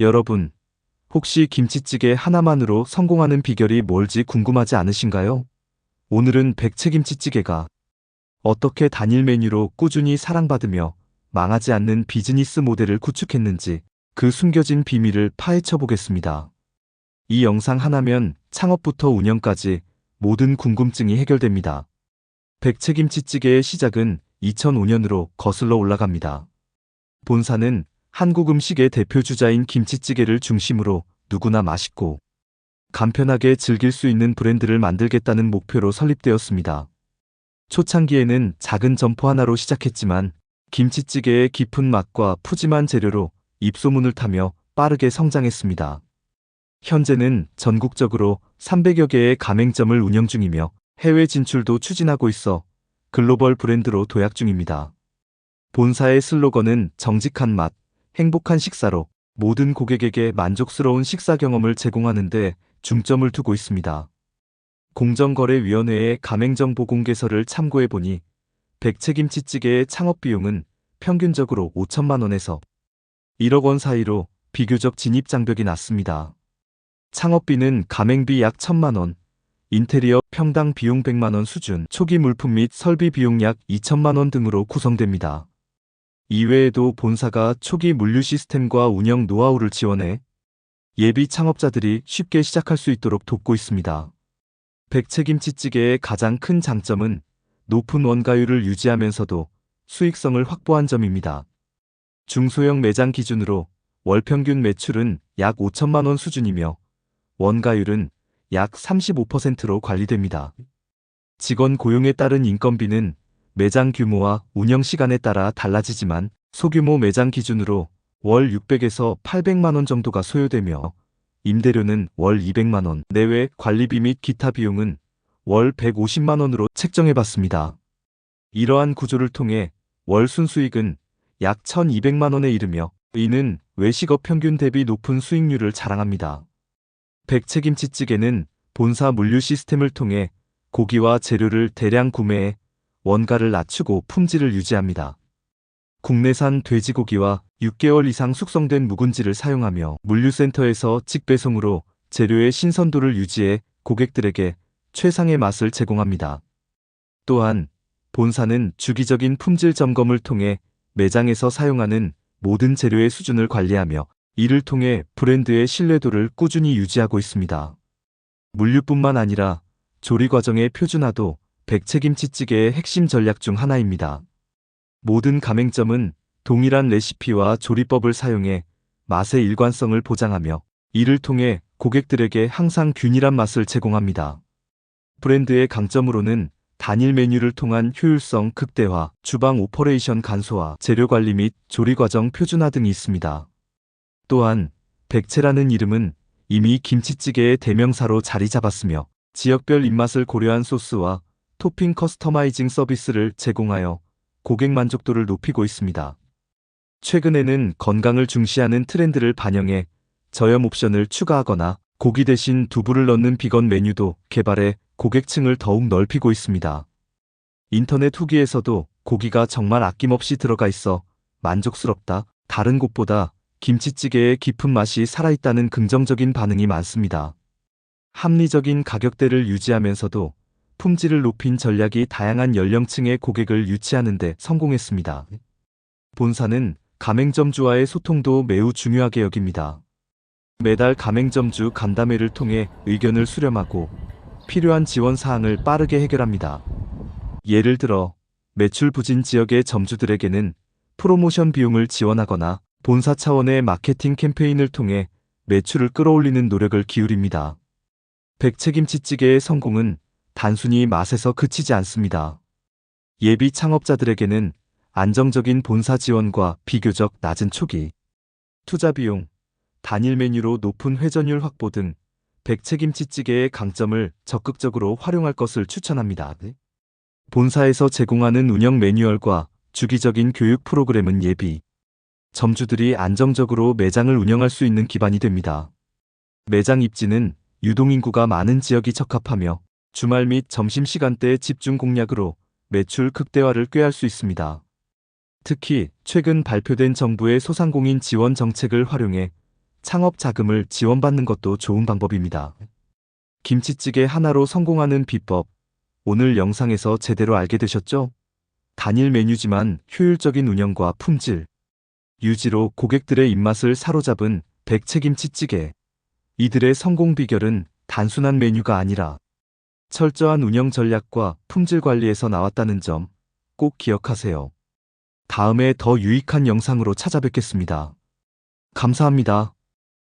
여러분, 혹시 김치찌개 하나만으로 성공하는 비결이 뭘지 궁금하지 않으신가요? 오늘은 백채김치찌개가 어떻게 단일 메뉴로 꾸준히 사랑받으며 망하지 않는 비즈니스 모델을 구축했는지 그 숨겨진 비밀을 파헤쳐 보겠습니다. 이 영상 하나면 창업부터 운영까지 모든 궁금증이 해결됩니다. 백채김치찌개의 시작은 2005년으로 거슬러 올라갑니다. 본사는 한국 음식의 대표 주자인 김치찌개를 중심으로 누구나 맛있고 간편하게 즐길 수 있는 브랜드를 만들겠다는 목표로 설립되었습니다. 초창기에는 작은 점포 하나로 시작했지만 김치찌개의 깊은 맛과 푸짐한 재료로 입소문을 타며 빠르게 성장했습니다. 현재는 전국적으로 300여 개의 가맹점을 운영 중이며 해외 진출도 추진하고 있어 글로벌 브랜드로 도약 중입니다. 본사의 슬로건은 정직한 맛, 행복한 식사로 모든 고객에게 만족스러운 식사 경험을 제공하는 데 중점을 두고 있습니다. 공정거래위원회의 가맹정보 공개서를 참고해 보니 백채김치찌개의 창업 비용은 평균적으로 5천만 원에서 1억 원 사이로 비교적 진입 장벽이 낮습니다. 창업비는 가맹비 약 1천만 원, 인테리어 평당 비용 100만 원 수준, 초기 물품 및 설비 비용 약 2천만 원 등으로 구성됩니다. 이외에도 본사가 초기 물류 시스템과 운영 노하우를 지원해 예비 창업자들이 쉽게 시작할 수 있도록 돕고 있습니다. 백채김치찌개의 가장 큰 장점은 높은 원가율을 유지하면서도 수익성을 확보한 점입니다. 중소형 매장 기준으로 월 평균 매출은 약 5천만 원 수준이며 원가율은 약 35%로 관리됩니다. 직원 고용에 따른 인건비는 매장 규모와 운영 시간에 따라 달라지지만 소규모 매장 기준으로 월 600에서 800만 원 정도가 소요되며 임대료는 월 200만 원 내외 관리비 및 기타 비용은 월 150만 원으로 책정해 봤습니다. 이러한 구조를 통해 월 순수익은 약 1200만 원에 이르며 이는 외식업 평균 대비 높은 수익률을 자랑합니다. 백채김치찌개는 본사 물류 시스템을 통해 고기와 재료를 대량 구매해 원가를 낮추고 품질을 유지합니다. 국내산 돼지고기와 6개월 이상 숙성된 묵은지를 사용하며 물류센터에서 직배송으로 재료의 신선도를 유지해 고객들에게 최상의 맛을 제공합니다. 또한 본사는 주기적인 품질 점검을 통해 매장에서 사용하는 모든 재료의 수준을 관리하며 이를 통해 브랜드의 신뢰도를 꾸준히 유지하고 있습니다. 물류뿐만 아니라 조리 과정의 표준화도 백채김치찌개의 핵심 전략 중 하나입니다. 모든 가맹점은 동일한 레시피와 조리법을 사용해 맛의 일관성을 보장하며 이를 통해 고객들에게 항상 균일한 맛을 제공합니다. 브랜드의 강점으로는 단일 메뉴를 통한 효율성 극대화, 주방 오퍼레이션 간소화, 재료 관리 및 조리 과정 표준화 등이 있습니다. 또한 백채라는 이름은 이미 김치찌개의 대명사로 자리 잡았으며 지역별 입맛을 고려한 소스와 토핑 커스터마이징 서비스를 제공하여 고객 만족도를 높이고 있습니다. 최근에는 건강을 중시하는 트렌드를 반영해 저염 옵션을 추가하거나 고기 대신 두부를 넣는 비건 메뉴도 개발해 고객층을 더욱 넓히고 있습니다. 인터넷 후기에서도 고기가 정말 아낌없이 들어가 있어 만족스럽다. 다른 곳보다 김치찌개의 깊은 맛이 살아있다는 긍정적인 반응이 많습니다. 합리적인 가격대를 유지하면서도 품질을 높인 전략이 다양한 연령층의 고객을 유치하는 데 성공했습니다. 본사는 가맹점주와의 소통도 매우 중요하게 여깁니다. 매달 가맹점주 간담회를 통해 의견을 수렴하고 필요한 지원 사항을 빠르게 해결합니다. 예를 들어 매출 부진 지역의 점주들에게는 프로모션 비용을 지원하거나 본사 차원의 마케팅 캠페인을 통해 매출을 끌어올리는 노력을 기울입니다. 백채김치찌개의 성공은 단순히 맛에서 그치지 않습니다. 예비 창업자들에게는 안정적인 본사 지원과 비교적 낮은 초기 투자 비용, 단일 메뉴로 높은 회전율 확보 등 백채김치찌개의 강점을 적극적으로 활용할 것을 추천합니다. 본사에서 제공하는 운영 매뉴얼과 주기적인 교육 프로그램은 예비 점주들이 안정적으로 매장을 운영할 수 있는 기반이 됩니다. 매장 입지는 유동인구가 많은 지역이 적합하며 주말 및 점심시간대의 집중 공략으로 매출 극대화를 꾀할 수 있습니다. 특히 최근 발표된 정부의 소상공인 지원 정책을 활용해 창업 자금을 지원받는 것도 좋은 방법입니다. 김치찌개 하나로 성공하는 비법, 오늘 영상에서 제대로 알게 되셨죠? 단일 메뉴지만 효율적인 운영과 품질, 유지로 고객들의 입맛을 사로잡은 백채김치찌개. 이들의 성공 비결은 단순한 메뉴가 아니라 철저한 운영 전략과 품질 관리에서 나왔다는 점 꼭 기억하세요. 다음에 더 유익한 영상으로 찾아뵙겠습니다. 감사합니다.